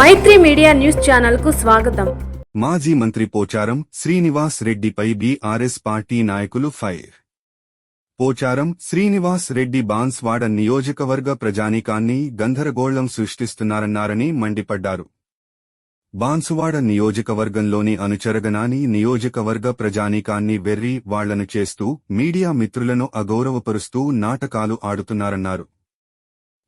మైత్రి media news ఛానల్కు స్వాగతం. మాజీ మంత్రి పోచారం శ్రీనివాస్ రెడ్డిపై బీఆర్ఎస్ పార్టీ నాయకులు ఫైర్. పోచారం శ్రీనివాస్ రెడ్డి బాన్స్వాడ నియోజకవర్గ ప్రజానీకాన్ని గందరగోళం సృష్టిస్తున్నారన్నారని మండిపడ్డారు. బాన్సువాడ నియోజకవర్గంలోని అనుచరగనాని నియోజకవర్గ ప్రజానీకాన్ని వెర్రి వాళ్ళను చేస్తూ మీడియా మిత్రులను అగౌరవపరుస్తూ నాటకాలు ఆడుతున్నారన్నారు.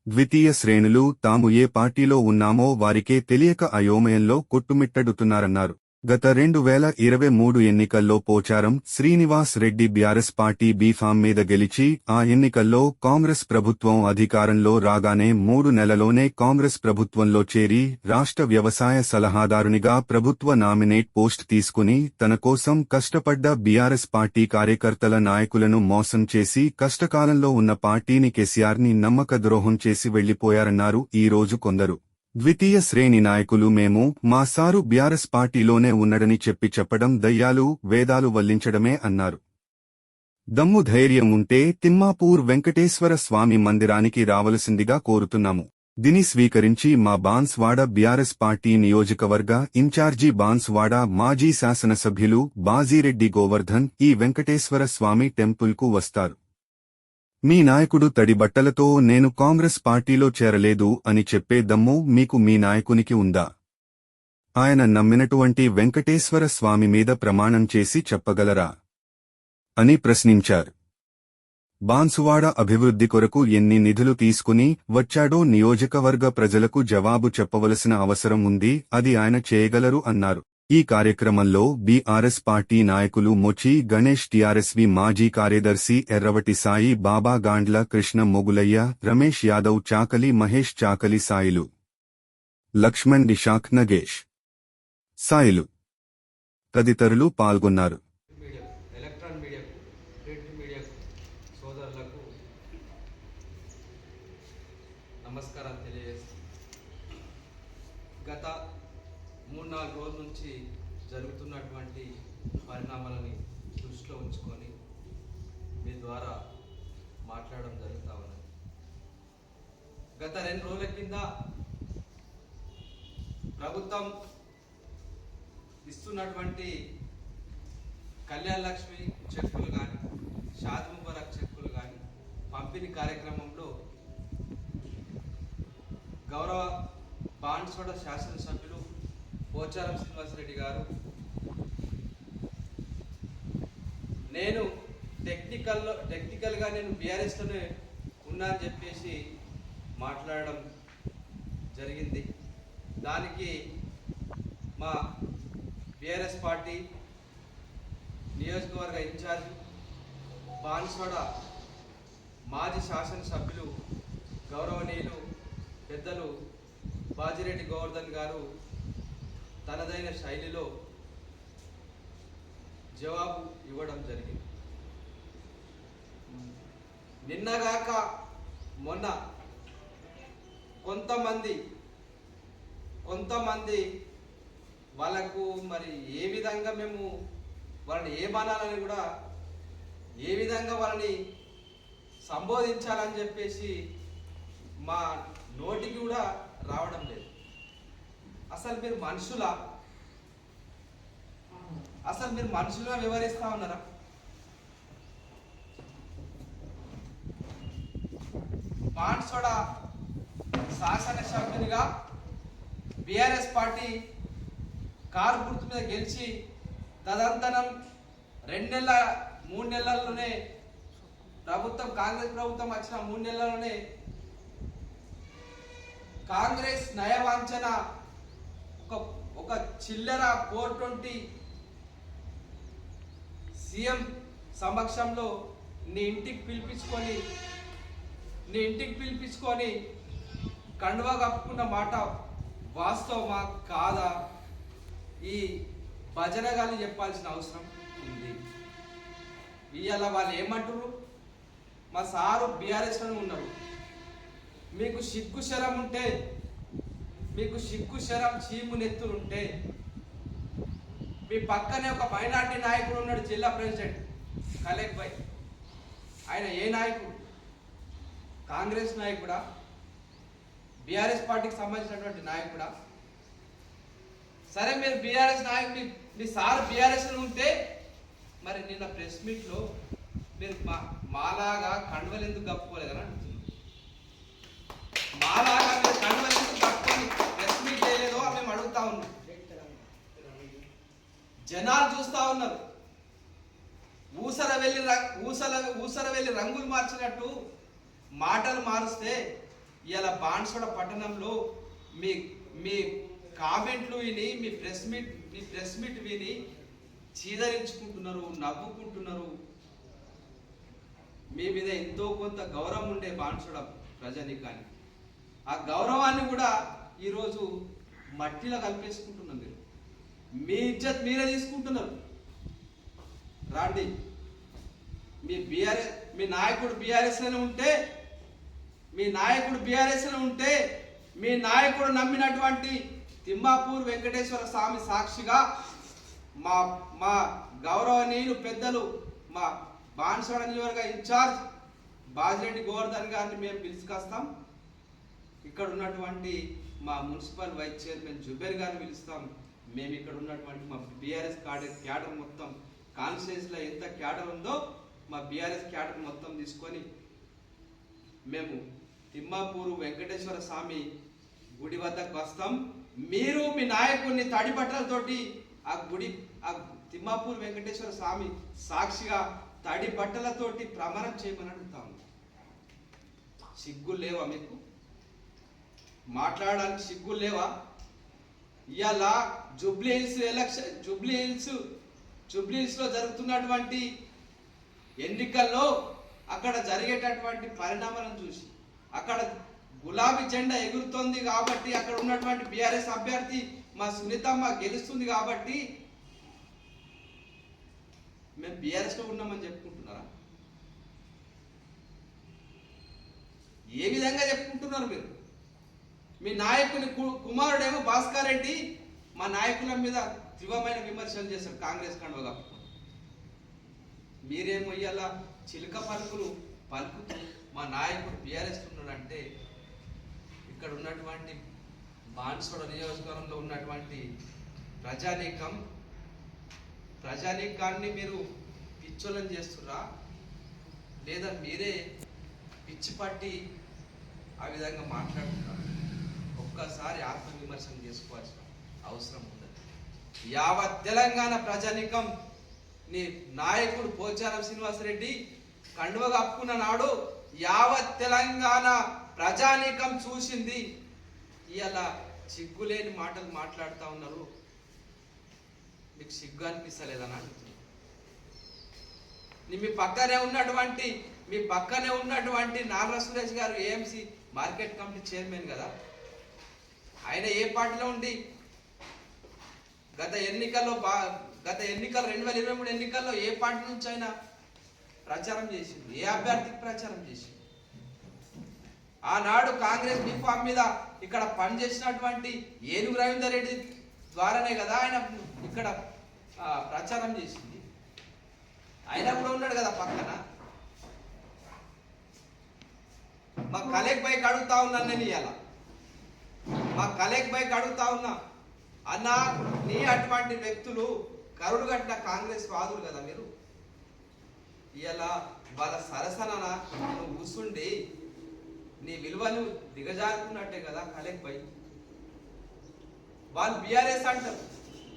ద్వితీయ శ్రేణులు తాము ఏ పార్టీలో ఉన్నామో వారికే తెలియక అయోమయంలో కొట్టుమిట్టడుతున్నారన్నారు. గత రెండు వేల ఇరవై మూడు ఎన్నికల్లో Pocharam Srinivas Reddy BRS party B form మీద గెలిచి ఆ ఎన్నికల్లో కాంగ్రెస్ ప్రభుత్వం అధికారంలో రాగానే మూడు నెలలోనే కాంగ్రెస్ ప్రభుత్వంలో చేరి రాష్ట్ర వ్యవసాయ సలహాదారునిగా ప్రభుత్వ నామినేట్ పోస్ట్ తీసుకుని తన కోసం కష్టపడ్డ బీఆర్ఎస్ పార్టీ కార్యకర్తల నాయకులను మోసం చేసి కష్టకాలంలో ఉన్న పార్టీని కేసీఆర్ని నమ్మక ద్రోహం చేసి వెళ్ళిపోయారన్నారు ఈ రోజు కొందరు. ద్వితీయ శ్రేణి నాయకులు మేము మా సారు బీఆర్ఎస్ పార్టీలోనే ఉన్నడని చెప్పి చెప్పడం దయ్యాలు వేదాలు వల్లించడమే అన్నారు. దమ్ము ధైర్యం ఉంటే తిమ్మాపూర్ వెంకటేశ్వర స్వామి మందిరానికి రావలసిందిగా కోరుతున్నాము. దీని స్వీకరించి మా బాన్స్వాడ బీఆర్ఎస్ పార్టీ నియోజకవర్గ ఇన్ఛార్జి బాన్స్వాడ మాజీ శాసనసభ్యులు బాజీరెడ్డి గోవర్ధన్ ఈ వెంకటేశ్వర స్వామి టెంపుల్కు వస్తారు. మీ నాయకుడు తడి బట్టలతో నేను కాంగ్రెస్ పార్టీలో చేరలేదు అని చెప్పే దమ్ము మీకు మీ నాయకునికి ఉందా? ఆయన నమ్మినటువంటి వెంకటేశ్వర స్వామి మీద ప్రమాణం చేసి చెప్పగలరా? అని ప్రశ్నించారు. బాన్సువాడ అభివృద్ధి కొరకు ఎన్ని నిధులు తీసుకుని వచ్చాడో నియోజకవర్గ ప్రజలకు జవాబు చెప్పవలసిన అవసరం ఉంది అది ఆయన చేయగలరు అన్నారు. ఈ కార్యక్రమంలో బీఆర్ఎస్ పార్టీ నాయకులు మొచి గణేష్ టీఆర్ఎస్వి మాజీ కార్యదర్శి ఎర్రవటి సాయి బాబా గాండ్ల కృష్ణ మొగులయ్య రమేష్ యాదవ్ చాకలి మహేష్ చాకలి సాయిలు. లక్ష్మణ్ నిషాక్ నగేష్ సాయిలు. తదితరులు పాల్గొన్నారు. నమస్కారం తెలియజేస్తాను గత మూడు నాలుగు రోజుల నుంచి జరుగుతున్నటువంటి పరిణామాలని దృష్టిలో ఉంచుకొని మీ ద్వారా మాట్లాడడం జరుగుతూ ఉన్నది. గత రెండు రోజుల కింద ప్రభుత్వం ఇస్తున్నటువంటి కళ్యాణ లక్ష్మి చెక్కులు కానీ షాద్ ముబారక్ చెక్కులు కానీ పంపిణీ కార్యక్రమంలో గౌరవ బాన్స్వాడ శాసనసభ్యులు పోచారం శ్రీనివాసరెడ్డి గారు. నేను టెక్నికల్లో టెక్నికల్గా నేను బీఆర్ఎస్లోనే ఉన్నా అని చెప్పేసి మాట్లాడడం జరిగింది. దానికి మా బీఆర్ఎస్ పార్టీ నియోజకవర్గ ఇన్ఛార్జ్ బాన్స్వాడ మాజీ శాసనసభ్యులు గౌరవనీయులు పెద్దలు బాజిరెడ్డి గోవర్ధన్ గారు తనదైన శైలిలో జవాబు ఇవ్వడం జరిగింది. నిన్నగాక మొన్న కొంతమంది కొంతమంది వాళ్ళకు మరి ఏ విధంగా మేము వాళ్ళని ఏమనాలని కూడా ఏ విధంగా వాళ్ళని సంబోధించాలని చెప్పేసి మా నోటికి కూడా రావడం లేదు. అసలు మీరు మనుషులా? అసలు మీరు మనుషులుగా వివరిస్తా ఉన్నారా? శాసన శాసనసభ్యునిగా బీఆర్ఎస్ పార్టీ కారు గుర్తు మీద గెలిచి తదంతరం రెండు నెలల మూడు నెలల్లోనే ప్రభుత్వం కాంగ్రెస్ ప్రభుత్వం వచ్చిన మూడు నెలల్లోనే కాంగ్రెస్ నయవాంఛన ఒక ఒక చిల్లర ఫోర్ ట్వంటీ సీఎం సమక్షంలో నీ ఇంటికి పిలిపించుకొని నీ ఇంటికి పిలిపించుకొని కండువా కప్పుకున్న మాట వాస్తవమా కాదా? ఈ భజన గాలి చెప్పాల్సిన అవసరం ఉంది. ఇవాళ వాళ్ళు ఏమంటారు మా సారు బీఆర్ఎస్లోనే ఉన్నారు. మీకు సిగ్గు శరం ఉంటే మీకు సిగ్గు శరం చీము నెత్తులు ఉంటే మీ పక్కనే ఒక మైనార్టీ నాయకుడు ఉన్నాడు జిల్లా ప్రెసిడెంట్ కలేక్ భాయ్ ఆయన ఏ నాయకుడు? కాంగ్రెస్ నాయకుడా? బీఆర్ఎస్ పార్టీకి సంబంధించినటువంటి నాయకుడా? సరే మీరు బీఆర్ఎస్ నాయకుడు మీ- సార్ బీఆర్ఎస్ ఉంటే మరి నిన్న ప్రెస్ మీట్లో మీరు మా మాలాగా కండువలు ఎందుకు కప్పుకోలేదని అంటున్నారు? మాలాగా మీరు కండువలు ఎందుకు కప్పుకొని ప్రెస్ మీట్ చేయలేదో అని జనాలు చూస్తా ఉన్నారు. ఊసర వెళ్ళి ఊసల ఊసర వెళ్ళి రంగులు మార్చినట్టు మాటలు మారుస్తే ఇలా బాన్సోడ పట్టణంలో మీ మీ కామెంట్లు విని మీ ప్రెస్ మీట్ మీ ప్రెస్ మీట్ విని చీదరించుకుంటున్నారు నవ్వుకుంటున్నారు. మీ మీద ఎంతో కొంత గౌరవం ఉండే బాణసోడ ప్రజని కానీ ఆ గౌరవాన్ని కూడా ఈరోజు మట్టిలో కలిపేసుకుంటున్నారు మీరు. మీ ఇజ్జత్ మీరే తీసుకుంటున్నారు. రాండి. మీ బీఆర్ఎస్ మీ నాయకుడు బీఆర్ఎస్ ఉంటే మీ నాయకుడు బీఆర్ఎస్లో ఉంటే మీ నాయకుడు నమ్మినటువంటి తిమ్మాపూర్ వెంకటేశ్వర స్వామి సాక్షిగా మా మా గౌరవనీయులు పెద్దలు మా బాన్సవాడ నియోజక ఇన్ఛార్జ్ బాజిరెడ్డి గోవర్ధన్ గారిని మేము పిలుచుకొస్తాం. ఇక్కడ ఉన్నటువంటి మా మున్సిపల్ వైస్ చైర్మన్ జుబేర్ గారిని పిలుస్తాం. మేము ఇక్కడ ఉన్నటువంటి మా బీఆర్ఎస్ క్యాడర్ క్యాడర్ మొత్తం కాన్స్టిట్యూన్సీలో ఎంత క్యాడర్ ఉందో మా బీఆర్ఎస్ క్యాడర్ మొత్తం తీసుకొని మేము తిమ్మాపూరు వెంకటేశ్వర స్వామి గుడి వద్దకు వస్తాం. మీరు మీ నాయకుడిని తడిబట్టలతోటి ఆ గుడి ఆ తిమ్మాపూర్ వెంకటేశ్వర స్వామి సాక్షిగా తడి బట్టలతోటి ప్రమాణం చేయమని అడుగుతాము సిగ్గు లేవా మీకు? మాట్లాడడానికి సిగ్గులు లేవా? ఇవాళ జూబ్లీ హిల్స్ ఎలక్షన్ జూబ్లీ హిల్స్ జూబ్లీ హిల్స్లో జరుగుతున్నటువంటి ఎన్నికల్లో అక్కడ జరిగేటటువంటి పరిణామాలను చూసి అక్కడ గులాబీ జెండా ఎగురుతోంది కాబట్టి అక్కడ ఉన్నటువంటి బీఆర్ఎస్ అభ్యర్థి మా సునీతమ్మ గెలుస్తుంది కాబట్టి మేము బీఆర్ఎస్లో ఉన్నామని చెప్పుకుంటున్నారా? ఏ విధంగా చెప్పుకుంటున్నారు మీరు? మీ నాయకుని కు- కుమారుడేమో భాస్కర్ రెడ్డి. మా నాయకుల మీద తీవ్రమైన విమర్శలు చేశారు కాంగ్రెస్ కండువగా. మీరేమో ఇవాళ చిలుక పలుకులు పలుకుతూ మా నాయకుడు బీఆర్ఎస్ ఉన్నాడంటే ఇక్కడ ఉన్నటువంటి బాన్సోడ నియోజకవర్గంలో ఉన్నటువంటి ప్రజానీకం ప్రజానీకాన్ని మీరు పిచ్చోళ్ళని చేస్తురా లేదా మీరే పిచ్చి పట్టి ఆ విధంగా మాట్లాడుతున్నారు? ఒక్కసారి ఆత్మవిమర్శనం చేసుకోవాల్సిన అవసరం ఉంది యావత్ తెలంగాణ ప్రజానికం నీ నాయకుడు పోచారం శ్రీనివాసరెడ్డి కండువ కప్పుకున్న నాడు యావత్ తెలంగాణ ప్రజానీకం చూసింది. ఇలా సిగ్గులేని మాటలు మాట్లాడుతూ ఉన్నారు. మీకు సిగ్గు అనిపిస్తలేదని అంటున్నాను నీ మీ పక్కనే ఉన్నటువంటి మీ పక్కనే ఉన్నటువంటి నారా సురేష్ గారు ఏఎంసి మార్కెట్ కమిటీ చైర్మన్ కదా? ఆయన ఏ పార్టీలో ఉండి? గత ఎన్నికల్లో బా గత ఎన్నికలు రెండు వేల ఇరవై మూడు ఎన్నికల్లో ఏ పార్టీ నుంచి అయినా ప్రచారం చేసింది ఏ అభ్యర్థికి ప్రచారం చేసింది ఆనాడు కాంగ్రెస్ బిఫామ్ మీద ఇక్కడ పనిచేసినటువంటి ఏనుగు రవీందర్ రెడ్డి ద్వారానే కదా ఆయన ఇక్కడ ప్రచారం చేసింది. ఆయన కూడా ఉన్నాడు కదా పక్కన. మా కలెక్ బైక్ అడుగుతా ఉన్నాను నేను ఇలా మా కలెక్ బైక్ అడుగుతా ఉన్నా. అన్న నీ అటువంటి వ్యక్తులు కరుడు కట్టిన కాంగ్రెస్ వాదులు కదా మీరు? ఇలా వాళ్ళ సరసన నువ్వు కూర్చుండి నీ విలువను దిగజారుకున్నట్టే కదా కలెక్ బై వాళ్ళు బీఆర్ఎస్ అంటారు.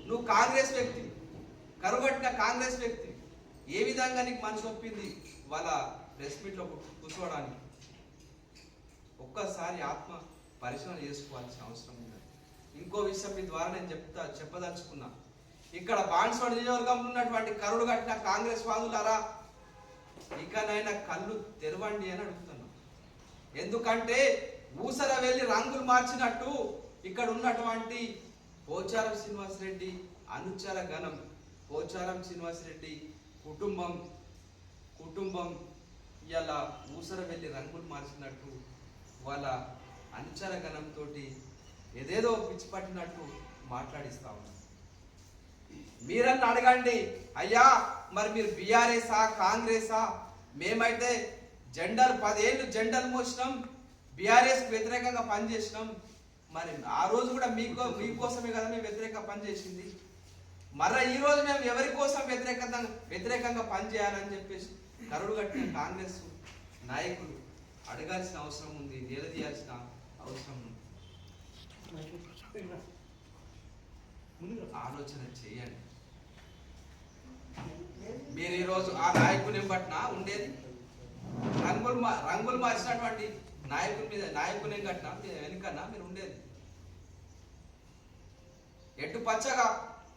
నువ్వు కాంగ్రెస్ వ్యక్తి కరుగట్టిన కాంగ్రెస్ వ్యక్తి. ఏ విధంగా నీకు మనసు ఒప్పింది? వాళ్ళ ప్రెస్ మీట్లో కూర్చోవడానికి ఒక్కసారి ఆత్మ పరిశీలన చేసుకోవాల్సిన అవసరం ఉన్నది. ఇంకో విషయం మీ ద్వారా నేను చెప్తా చెప్పదలుచుకున్నా. ఇక్కడ బాన్స్వాడ నియోజకవర్గంలో ఉన్నటువంటి కరుడు కట్టిన కాంగ్రెస్ వాదులారా ఇకనైనా కళ్ళు తెరవండి అని అడుగుతున్నాం. ఎందుకంటే ఊసర వెళ్ళి రంగులు మార్చినట్టు ఇక్కడ ఉన్నటువంటి పోచారం శ్రీనివాసరెడ్డి అనుచర గణం పోచారం శ్రీనివాసరెడ్డి కుటుంబం కుటుంబం ఇలా ఊసర వెళ్ళి రంగులు మార్చినట్టు వాళ్ళ అంచర గణంతో ఏదేదో పిచ్చి పట్టినట్టు మాట్లాడిస్తా ఉన్నారు మీరన్నా అడగండి అయ్యా మరి మీరు బీఆర్ఎసా కాంగ్రెసా మేమైతే జెండర్ పదేళ్ళు జెండర్ మోసినాం బీఆర్ఎస్ వ్యతిరేకంగా పనిచేసినాం. మరి ఆ రోజు కూడా మీకు మీకోసమే కదా మేము వ్యతిరేక పనిచేసింది. మరలా ఈ రోజు మేము ఎవరి కోసం వ్యతిరేకంగా వ్యతిరేకంగా పనిచేయాలని చెప్పేసి కరుడు కట్టిన కాంగ్రెస్ నాయకులు అడగాల్సిన అవసరం ఉంది నిలదీయాల్సిన అవసరం ఉంది ఆలోచన చేయండి మీరు ఈరోజు ఆ నాయకుని పట్న ఉండేది? రంగులు రంగులు మార్చినటువంటి నాయకుని మీద నాయకుని కట్టినా వెనుకన్నా మీరు ఉండేది? ఎటు పచ్చగా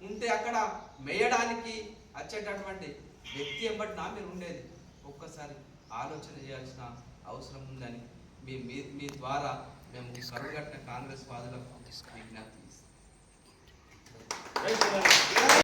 ఉంటే అక్కడ మేయడానికి వచ్చేటటువంటి వ్యక్తి ఎంబటినా మీరు ఉండేది? ఒక్కసారి ఆలోచన చేయాల్సిన అవసరం ఉందని మీ మీ- మీ ద్వారా మేము కరుగట్టిన కాంగ్రెస్ వాదులకు విజ్ఞప్తి